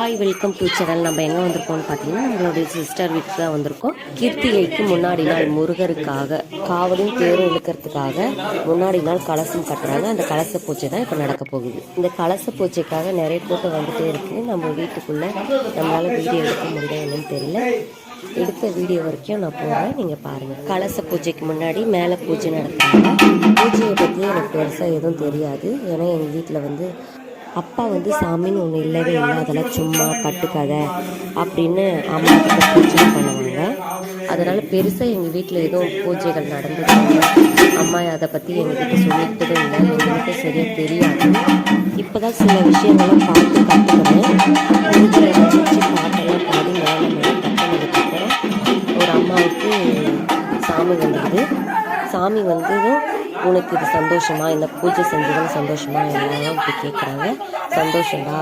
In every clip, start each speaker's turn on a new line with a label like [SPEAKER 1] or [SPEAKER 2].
[SPEAKER 1] Hi welcome to channel நம்ம எங்கே வந்திருக்கோம்னு பார்த்தீங்கன்னா நம்மளுடைய சிஸ்டர் வீட்டுக்கு தான் வந்திருக்கோம். கீர்த்திகைக்கு முன்னாடி நாள் முருகருக்காக காவலும் தேரும் இழுக்கிறதுக்காக முன்னாடி நாள் கலசம் கட்டுறாங்க. அந்த கலச பூஜை தான் இப்போ நடக்க போகுது. இந்த கலச பூஜைக்காக நிறைய கூட்டம் வந்துட்டே இருக்கு. நம்ம வீட்டுக்குள்ள நம்மளால வீடியோ எடுக்க முடியல என்னன்னு தெரியல. எடுத்த வீடியோ வரைக்கும் நான் போகிறேன் நீங்கள் பாருங்கள் கலச பூஜைக்கு முன்னாடி மேலே பூஜை நடத்துறாங்க பூஜையை பற்றி எனக்கு பெருசாக எதுவும் தெரியாது. ஏன்னா எங்கள் வீட்டில் வந்து அப்பா வந்து சாமின்னு ஒன்று இல்லவே இல்லை அதெல்லாம் சும்மா கட்டுக்கதை அப்படின்னு அம்மா கிட்ட பூஜை பண்ணுவாங்க. அதனால் பெருசாக எங்கள் வீட்டில் எதுவும் பூஜைகள் நடந்துச்சு அம்மா அதை பற்றி எங்ககிட்ட சொல்லிக்கிட்டதே இல்லை. எங்களுக்கு சரியாக தெரியாது. இப்போ தான் சில விஷயங்களும் பார்த்து கற்றுக்கணும் இருக்கிற வச்சு பாட்டெல்லாம் பாடி மேலே மேலே கட்டினதுக்கப்புறம் ஒரு அம்மாவுக்கு சாமி வந்தது. சாமி வந்ததும் உனக்கு இது சந்தோஷமா? இந்த பூஜை செஞ்சதில் சந்தோஷமா? எல்லாரும் இப்படி கேட்குறாங்க சந்தோஷம்டா.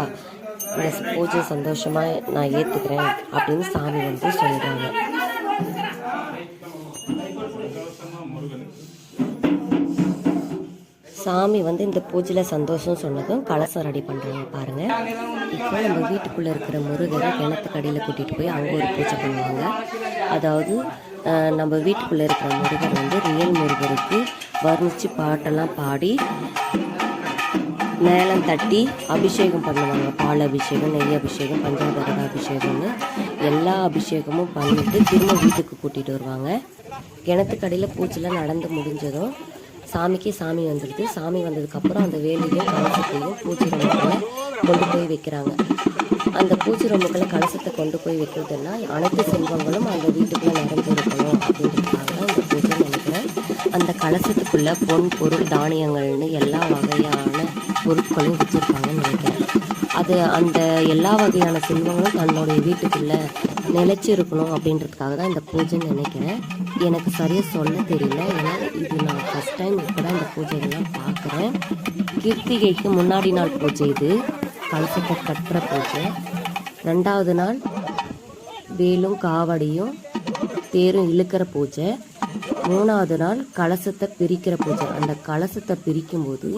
[SPEAKER 1] இந்த பூஜை சந்தோஷமா நான் ஏற்றுக்கிறேன் அப்படின்னு சாமி வந்து சொல்கிறாங்க சாமி வந்து இந்த பூஜையில் சந்தோஷம் சொன்னதும் கலசம் ரெடி பண்ணுறாங்க பாருங்கள் இப்போ நம்ம வீட்டுக்குள்ளே இருக்கிற முருகரை கிணத்துக்கடியில் கூட்டிகிட்டு போய் அங்கே ஒரு பூஜை பண்ணுவாங்க. அதாவது நம்ம வீட்டுக்குள்ளே இருக்கிற முருகர் வந்து ரியல் முருகருக்கு வர்ணித்து பாட்டெல்லாம் பாடி மேளம் தட்டி அபிஷேகம் பண்ணுவாங்க. பால் அபிஷேகம் நெய் அபிஷேகம் பஞ்சாபரத அபிஷேகம்னு எல்லா அபிஷேகமும் பண்ணிட்டு திரும்ப வீட்டுக்கு கூட்டிகிட்டு வருவாங்க. கிணத்துக்கடையில் பூச்செல்லாம் நடந்து முடிஞ்சதும் சாமிக்கு சாமி வந்துடுது. சாமி வந்ததுக்கப்புறம் அந்த வேலையும் கலசத்தையும் பூச்சி கொண்டு போய் வைக்கிறாங்க. அந்த பூஜை ரம்புகளை கலசத்தை கொண்டு போய் வைக்கிறதுனா அனைத்து செல்வங்களும் அந்த வீட்டுக்குள்ளே நிறைஞ்சு இருக்கணும் அப்படின்றதுக்காக அந்த இந்த பூஜை நினைக்கிறேன். அந்த கலசத்துக்குள்ளே பொன் பொருள் தானியங்கள்னு எல்லா வகையான பொருட்களும் வச்சுருக்காங்கன்னு நினைக்கிறேன். அது அந்த எல்லா வகையான செல்வங்களும் தன்னுடைய வீட்டுக்குள்ளே நிலச்சி இருக்கணும் அப்படின்றதுக்காக தான் இந்த பூஜைன்னு நினைக்கிறேன். எனக்கு சரியாக சொல்ல தெரியல. ஏன்னா இது நான் ஃபஸ்ட் டைம் இப்போ தான் இந்த பூஜைகள்லாம் பார்க்குறேன். கிருத்திகைக்கு முன்னாடி நாள் பூஜை இது. கலசத்தை கட்டுற பூஜை ரெண்டாவது நாள் வேலும் காவடியும் தேரும் இழுக்கிற பூஜை மூணாவது நாள் கலசத்தை பிரிக்கிற பூஜை அந்த கலசத்தை பிரிக்கும்போது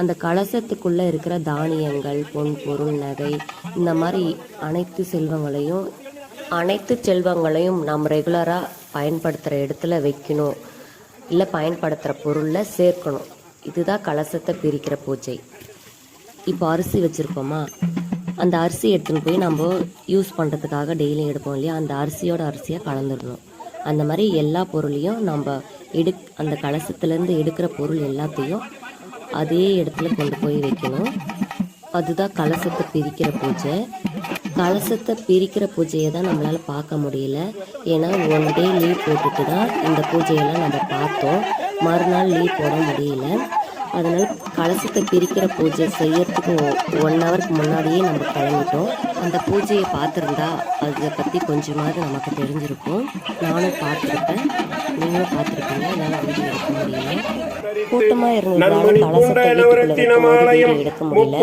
[SPEAKER 1] அந்த கலசத்துக்குள்ளே இருக்கிற தானியங்கள் பொன் பொருள் நகை இந்த மாதிரி அனைத்து செல்வங்களையும் அனைத்து செல்வங்களையும் நாம் ரெகுலராக பயன்படுத்துகிற இடத்துல வைக்கணும். இல்லை பயன்படுத்துகிற பொருளில் சேர்க்கணும். இதுதான் கலசத்தை பிரிக்கிற பூஜை இப்போ அரிசி வச்சுருக்கோமா? அந்த அரிசி எடுத்துன்னு போய் நம்ம யூஸ் பண்ணுறதுக்காக டெய்லியும் எடுப்போம் இல்லையா? அந்த அரிசியோட அரிசியாக கலந்துடணும். அந்த மாதிரி எல்லா பொருளையும் நம்ம எடுக் அந்த கலசத்துலேருந்து எடுக்கிற பொருள் எல்லாத்தையும் அதே இடத்துல கொண்டு போய் வைக்கணும். அதுதான் கலசத்தை பிரிக்கிற பூஜை. கலசத்தை பிரிக்கிற பூஜையை தான் நம்மளால் பார்க்க முடியல. ஏன்னா ஒன் டே லீவ் போட்டுட்டு தான் இந்த பூஜையெல்லாம் நம்ம பார்த்தோம். மறுநாள் லீவ் போட முடியல. அதனால் கலசத்தை பிரிக்கிற பூஜை செய்யறதுக்கு ஒன் ஹவருக்கு முன்னாடியே நம்ம கிளம்பிட்டோம். அந்த பூஜையை பார்த்துருந்தா அதை பற்றி கொஞ்சமாவது நமக்கு தெரிஞ்சிருக்கும். நானும் பார்த்துருப்பேன். நீங்களும் பார்த்துருப்பீங்க. என்னால் வீடியோ எடுக்க முடியல. கூட்டமாக இருந்ததுனால கலசத்தை வீட்டுக்குள்ளே எடுக்க முடியல.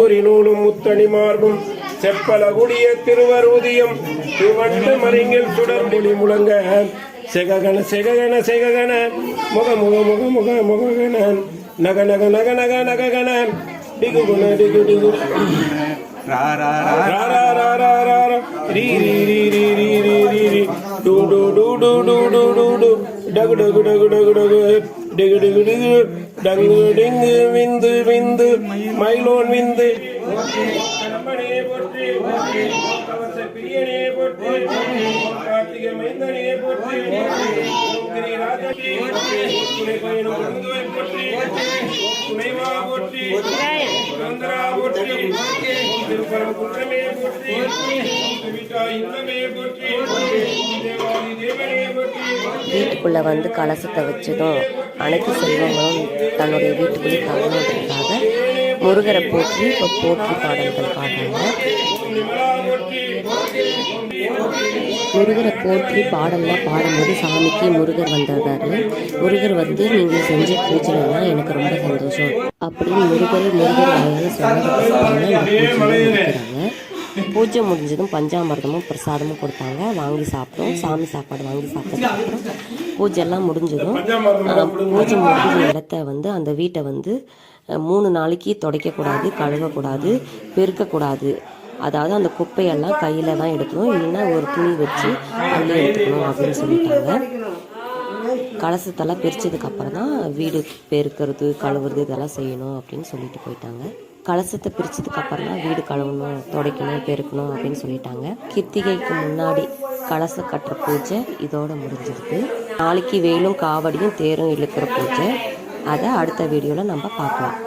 [SPEAKER 2] செப்பலகுடிய திருவருதியம் திருவண்டு மறிங்கில் சுடர்மொழி முழங்க செககன செககன செககன. முக முக முக முக முககன. நக நக நக நக நககன. டிகு குண டிகு டிகு. டகு டகு டகு டகு டகு. டிகு டிகு டிகு. டங்கு டிங்கு விந்து விந்து. மைலோன் விந்து. போற்றி கவச பிரியனே போற்றி கார்த்திகை மைந்தனே போற்றி ஓம் கிரிராஜனே போற்றி துணை பயணம் குருந்துவை போற்றி துணைவா போற்றி சுதந்திரா போற்றி திருப்பரம் குற்றமே போற்றி திருவிட்டா இன்பமே போற்றி தேவாதி தேவனே போற்றி
[SPEAKER 1] வீட்டுக்குள்ளே வந்து கலசத்தை வச்சதும் அனைத்து செல்வங்களும் தன்னுடைய வீட்டுக்குள்ளே தங்கணுன்றதுக்காக முருகரை போற்றி இப்போ போற்றி பாடல்கள் பாடுறாங்க. முருகரை போற்றி பாடல்லாம் பாடும்போது சாமிக்கு முருகர் வந்தாரு முருகர் வந்து நீங்கள் செஞ்ச பூஜைலாம் எனக்கு ரொம்ப சந்தோஷம். அப்படின்னு முருகரை முருகர் வாயால சொன்னதுக்கு இந்த பூஜையை பூஜை முடிஞ்சதும் பஞ்சாமிர்தமும் பிரசாதமும் கொடுத்தாங்க. வாங்கி சாப்பிட்டோம். சாமி சாப்பாடு வாங்கி சாப்பிட்டதுக்கப்புறம் பூஜைலாம் முடிஞ்சதும் பூஜை முடிஞ்ச இடத்த வந்து அந்த வீட்டை வந்து மூணு நாளைக்கு துடைக்கக்கூடாது கழுவக்கூடாது பெருக்கக்கூடாது. அதாவது அந்த குப்பையெல்லாம் கையில் தான் எடுக்கணும். இல்லைன்னா ஒரு துணி வச்சு அள்ளி எடுத்துக்கணும் அப்படின்னு சொல்லிட்டாங்க. கலசத்தெல்லாம் பிரித்ததுக்கு அப்புறம் தான் வீடு பெருக்கிறது கழுவுறது இதெல்லாம் செய்யணும் அப்படின்னு சொல்லிட்டு போயிட்டாங்க. கலசத்தை பிரித்ததுக்கு அப்புறம் தான் வீடு கழுவணும் துடைக்கணும் பெருக்கணும் அப்படின்னு சொல்லிட்டாங்க. கிருத்திகைக்கு முன்னாடி கலச கட்டுற பூஜை இதோட முடிஞ்சிருக்கு. நாளைக்கு வெயிலும் காவடியும் தேரும் இழுக்கிற பூஜை. அதை அடுத்த வீடியோவில் நம்ம பார்க்கலாம்.